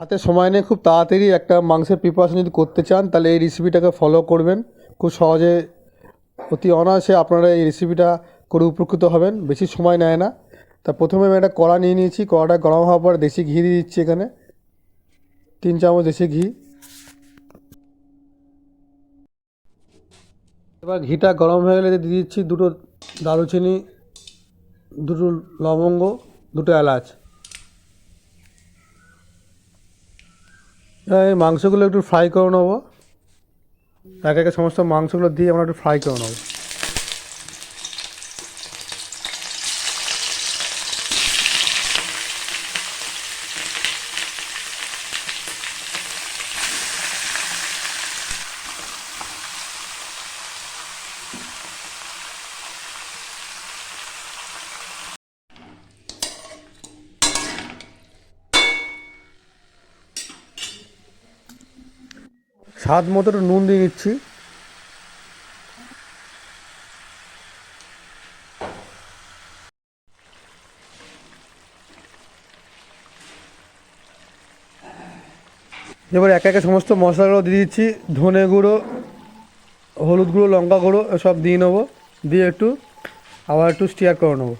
হাতে সময় নিয়ে খুব তাড়াতাড়ি একটা মাংসের প্রিপারেশন যদি করতে চান, তাহলে এই রেসিপিটাকে ফলো করবেন। খুব সহজে, অতি অনায়াসে আপনারা এই রেসিপিটা করে উপকৃত হবেন, বেশি সময় নেয় না। তা প্রথমে আমি একটা কড়া নিয়ে নিয়েছি, কড়াটা গরম হওয়ার পর দেশি ঘি দিয়ে দিচ্ছি এখানে। তিন চামচ দেশি ঘি। এবার ঘিটা গরম হয়ে গেলে দিয়ে দিচ্ছি দুটো দারুচিনি, দুটো লবঙ্গ, দুটো এলাচ। এই মাংসগুলো একটু ফ্রাই করে নেব। এক একে সমস্ত মাংসগুলো দিয়ে আমরা একটু ফ্রাই করে নেব। স্বাদ মতো একটু নুন দিয়ে দিচ্ছি এবার একে একে সমস্ত মশলাগুলো দিয়ে দিচ্ছি। ধনে গুঁড়ো, হলুদ গুঁড়ো, লঙ্কা গুঁড়ো সব দিয়ে নেব। দিয়ে একটু আবার একটু স্টিয়ার করে নেব।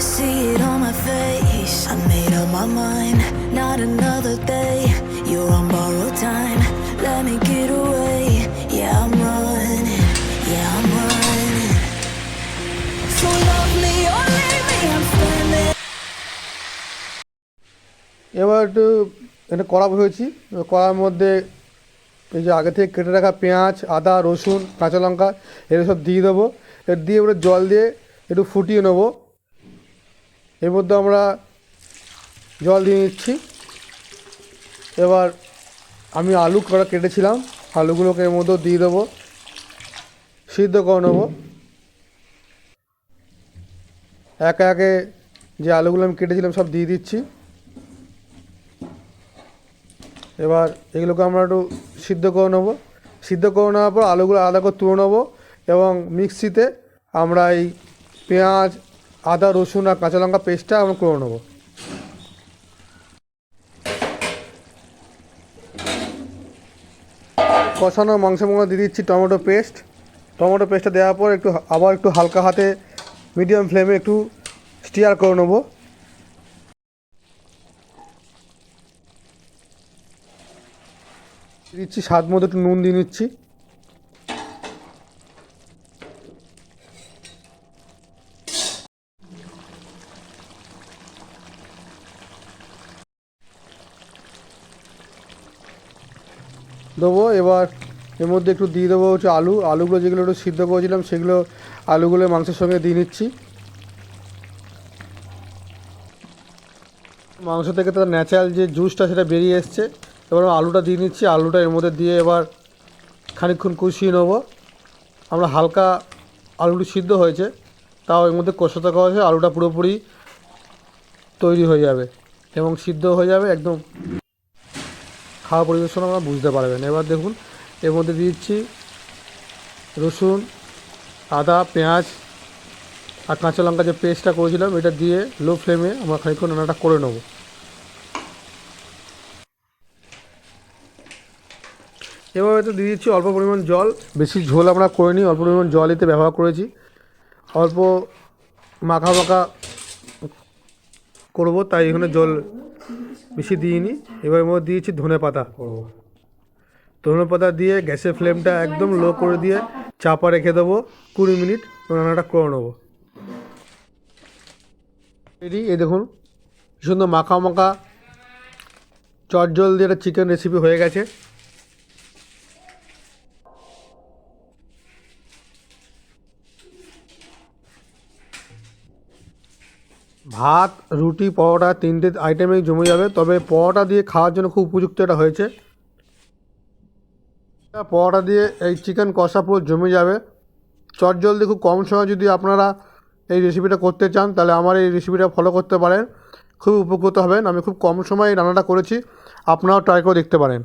See it on my face. I made up my mind. Not another day. You're on borrowed time. Let me get away. Yeah, I'm running. Yeah, I'm running. So love me or leave me. I'm standing. এবার একটু এটা কড়া এবার কড়ার মধ্যে এই যে আগে থেকে কেটে রাখা পেঁয়াজ আদা রসুন কাঁচা লঙ্কা এগুলো সব দিয়ে দেবো দিয়ে এবারে জল দিয়ে একটু ফুটিয়ে নেব এর মধ্যে আমরা জল দিয়ে নিচ্ছি। এবার আমি আলু কড়া কেটেছিলাম। আলুগুলোকে এর মধ্যেও দিয়ে দেবো। সিদ্ধ করে নেব। একে একে যে আলুগুলো আমি কেটেছিলাম সব দিয়ে দিচ্ছি। এবার এগুলোকে আমরা একটু সিদ্ধ করে নেব। সিদ্ধ করে নেওয়ার পর আলুগুলো আলাদা করে তুলে নেব এবং মিক্সিতে আমরা এই পেঁয়াজ আদা, রসুন আর কাঁচা লঙ্কা পেস্টটা আমরা করে নেব। কষানো মাংসের মধ্যে দিয়ে দিচ্ছি টমেটো পেস্ট টমেটো পেস্টটা দেওয়ার পর একটু আবার একটু হালকা হাতে মিডিয়াম ফ্লেমে একটু স্টিয়ার করে নেব। দিচ্ছি স্বাদ মতো একটু নুন দিয়ে নিচ্ছি। দেবো। এবার এর মধ্যে একটু দিয়ে দেবো হচ্ছে আলু। আলুগুলো যেগুলো একটু সিদ্ধ করেছিলাম, সেগুলো আলুগুলো মাংসের সঙ্গে দিয়ে নিচ্ছি। মাংস থেকে তার ন্যাচারাল যে জুসটা সেটা বেরিয়ে এসছে। এবার আলুটা দিয়ে নিচ্ছি। আলুটা এর মধ্যে দিয়ে এবার খানিকক্ষণ কষিয়ে নেব। আমরা হালকা আলুটি সিদ্ধ হয়েছে। তাও এর মধ্যে কষাতে কষে আলুটা পুরোপুরি তৈরি হয়ে যাবে এবং সিদ্ধ হয়ে যাবে একদম খাওয়া পরিবেশন আমরা বুঝতে পারবেন। এবার দেখুন, এর মধ্যে দিচ্ছি রসুন, আদা, পেঁয়াজ আর কাঁচা লঙ্কা যে পেস্টটা করেছিলাম, এটা দিয়ে লো ফ্লেমে আমরা খানিকক্ষণ রান্নাটা করে নেব। এবার হয়তো দিয়ে দিচ্ছি অল্প পরিমাণ জল। বেশি ঝোল আমরা করিনি, অল্প পরিমাণ জল এতে ব্যবহার করেছি। অল্প মাখা মাখা করব তাই এখানে জল বেশি দিইনি। এবার মধ্যে দিয়েছি ধনে পাতা। ধনে পাতা দিয়ে গ্যাসের ফ্লেমটা একদম লো করে দিয়ে চাপা রেখে দেবো কুড়ি মিনিট। রান্নাটা করে নেব। এটি এই দেখুন সুন্দর মাখা মাখা চট জল দিয়ে একটা চিকেন রেসিপি হয়ে গেছে। ভাত, রুটি, পরোটা তিনটে আইটেমেই জমে যাবে। তবে পরোটা দিয়ে খাওয়ার জন্য খুব উপযুক্ত এটা হয়েছে। পরোটা দিয়ে এই চিকেন কষা পুরো জমে যাবে। চট জলদি খুব কম সময় যদি আপনারা এই রেসিপিটা করতে চান, তাহলে আমার এই রেসিপিটা ফলো করতে পারেন। খুব উপকৃত হবেন। আমি খুব কম সময়ে রান্নাটা করেছি। আপনারাও ট্রাই করে দেখতে পারেন।